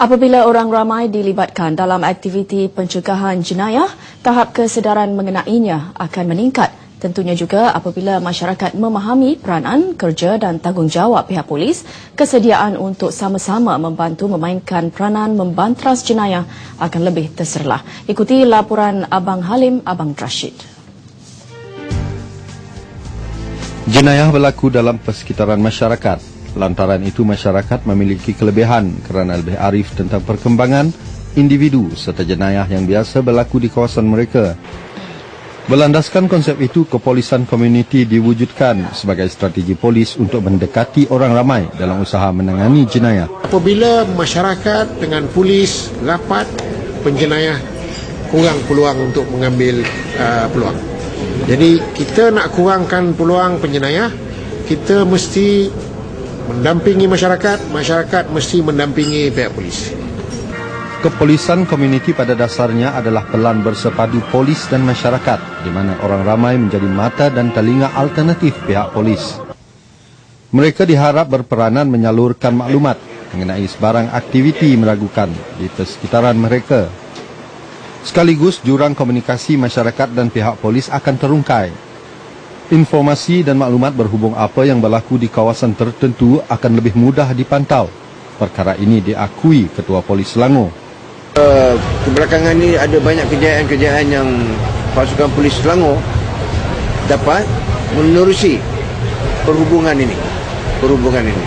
Apabila orang ramai dilibatkan dalam aktiviti pencegahan jenayah, tahap kesedaran mengenainya akan meningkat. Tentunya juga apabila masyarakat memahami peranan, kerja dan tanggungjawab pihak polis, kesediaan untuk sama-sama membantu memainkan peranan membantras jenayah akan lebih terserlah. Ikuti laporan Abang Halim Abang Rashid. Jenayah berlaku dalam persekitaran masyarakat. Lantaran itu masyarakat memiliki kelebihan kerana lebih arif tentang perkembangan individu serta jenayah yang biasa berlaku di kawasan mereka. Berlandaskan konsep itu, kepolisan komuniti diwujudkan sebagai strategi polis untuk mendekati orang ramai dalam usaha menangani jenayah. Apabila masyarakat dengan polis rapat, penjenayah kurang peluang untuk mengambil uh, peluang. Jadi kita nak kurangkan peluang penjenayah, kita mesti mendampingi masyarakat, masyarakat mesti mendampingi pihak polis. Kepolisan komuniti pada dasarnya adalah pelan bersepadu polis dan masyarakat di mana orang ramai menjadi mata dan telinga alternatif pihak polis. Mereka diharap berperanan menyalurkan maklumat mengenai sebarang aktiviti meragukan di persekitaran mereka. Sekaligus jurang komunikasi masyarakat dan pihak polis akan terungkai. Informasi dan maklumat berhubung apa yang berlaku di kawasan tertentu akan lebih mudah dipantau. Perkara ini diakui Ketua Polis Selangor. Uh, kebelakangan ini ada banyak kejayaan-kejayaan yang pasukan polis Selangor dapat menerusi perhubungan ini perhubungan ini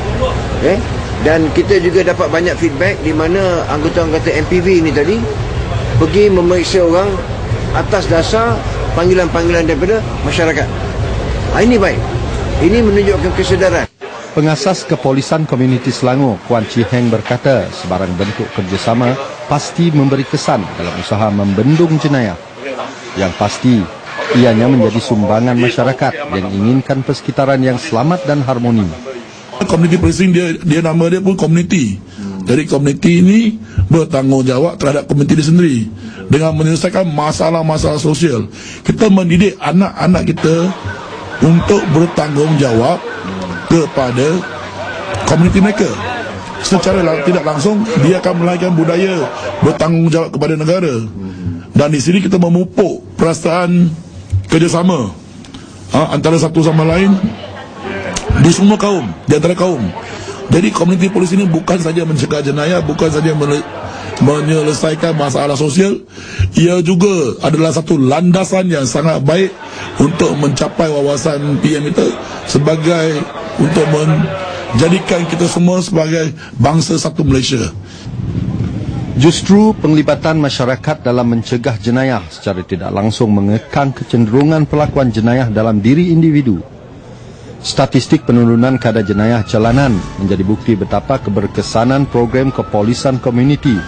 okay? dan kita juga dapat banyak feedback di mana anggota-anggota MPV ini tadi pergi memeriksa orang atas dasar panggilan-panggilan daripada masyarakat ini baik ini menunjukkan kesedaran Pengasas Kepolisan Komuniti Selangor, Kuan Chi Heng berkata sebarang bentuk kerjasama pasti memberi kesan dalam usaha membendung jenayah. Yang pasti, ianya menjadi sumbangan masyarakat yang inginkan persekitaran yang selamat dan harmoni. Komuniti policing dia dia nama dia pun komuniti. Jadi komuniti ini bertanggungjawab terhadap komuniti dia sendiri dengan menyelesaikan masalah-masalah sosial. Kita mendidik anak-anak kita untuk bertanggungjawab kepada komuniti mereka. Secara lang tidak langsung dia akan melahirkan budaya bertanggungjawab kepada negara. Dan di sini kita memupuk perasaan kerjasama ha, antara satu sama lain di semua kaum di antara kaum. Jadi komuniti polis ini bukan saja mencegah jenayah bukan saja menyelesaikan masalah sosial ia juga adalah satu landasan yang sangat baik untuk mencapai wawasan PM itu sebagai untuk menjadikan kita semua sebagai bangsa satu Malaysia. Justru penglibatan masyarakat dalam mencegah jenayah secara tidak langsung mengekang kecenderungan pelakuan jenayah dalam diri individu. Statistik penurunan kadar jenayah jalanan menjadi bukti betapa keberkesanan program kepolisan komuniti.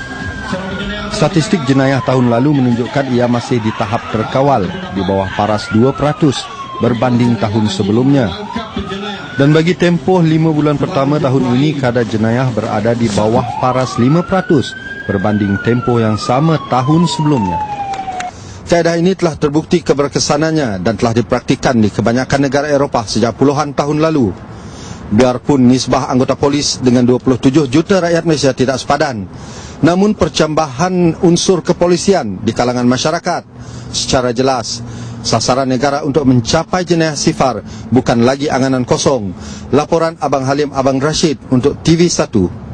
Statistik jenayah tahun lalu menunjukkan ia masih di tahap terkawal di bawah paras 2% berbanding tahun sebelumnya. Dan bagi tempoh lima bulan pertama tahun ini, kadar jenayah berada di bawah paras 5% berbanding tempoh yang sama tahun sebelumnya. Kaedah ini telah terbukti keberkesanannya dan telah dipraktikan di kebanyakan negara Eropah sejak puluhan tahun lalu. Biarpun nisbah anggota polis dengan 27 juta rakyat Malaysia tidak sepadan, namun percambahan unsur kepolisian di kalangan masyarakat secara jelas Sasaran negara untuk mencapai jenayah sifar bukan lagi anganan kosong. Laporan Abang Halim Abang Rashid untuk TV1.